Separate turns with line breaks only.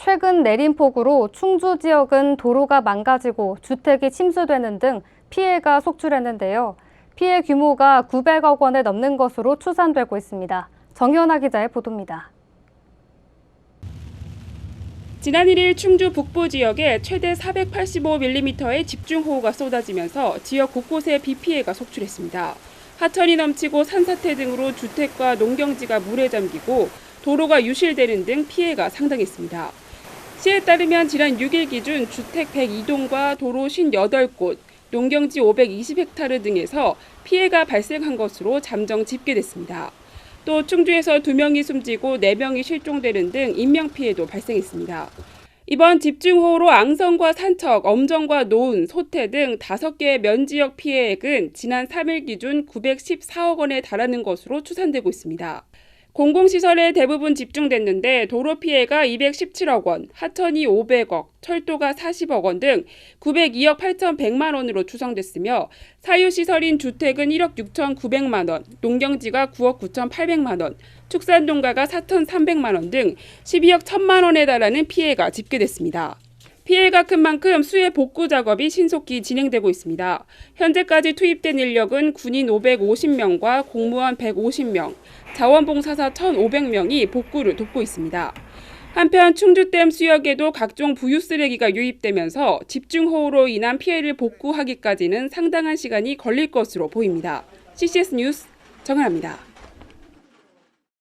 최근 내린 폭우로 충주 지역은 도로가 망가지고 주택이 침수되는 등 피해가 속출했는데요. 피해 규모가 900억 원을 넘는 것으로 추산되고 있습니다. 정현아 기자의 보도입니다.
지난 1일 충주 북부 지역에 최대 485mm의 집중호우가 쏟아지면서 지역 곳곳에 비 피해가 속출했습니다. 하천이 넘치고 산사태 등으로 주택과 농경지가 물에 잠기고 도로가 유실되는 등 피해가 상당했습니다. 시에 따르면 지난 6일 기준 주택 102동과 도로 58곳, 농경지 520헥타르 등에서 피해가 발생한 것으로 잠정 집계됐습니다. 또 충주에서 2명이 숨지고 4명이 실종되는 등 인명피해도 발생했습니다. 이번 집중호우로 앙성과 산척, 엄정과 노은, 소태 등 5개의 면지역 피해액은 지난 3일 기준 914억 원에 달하는 것으로 추산되고 있습니다. 공공시설에 대부분 집중됐는데 도로 피해가 217억 원, 하천이 500억, 철도가 40억 원 등 902억 8,100만 원으로 추정됐으며 사유시설인 주택은 1억 6,900만 원, 농경지가 9억 9,800만 원, 축산농가가 4,300만 원 등 12억 1천만 원에 달하는 피해가 집계됐습니다. 피해가 큰 만큼 수해 복구 작업이 신속히 진행되고 있습니다. 현재까지 투입된 인력은 군인 550명과 공무원 150명, 자원봉사사 1,500명이 복구를 돕고 있습니다. 한편 충주댐 수역에도 각종 부유 쓰레기가 유입되면서 집중호우로 인한 피해를 복구하기까지는 상당한 시간이 걸릴 것으로 보입니다. CCS 뉴스 정은아입니다.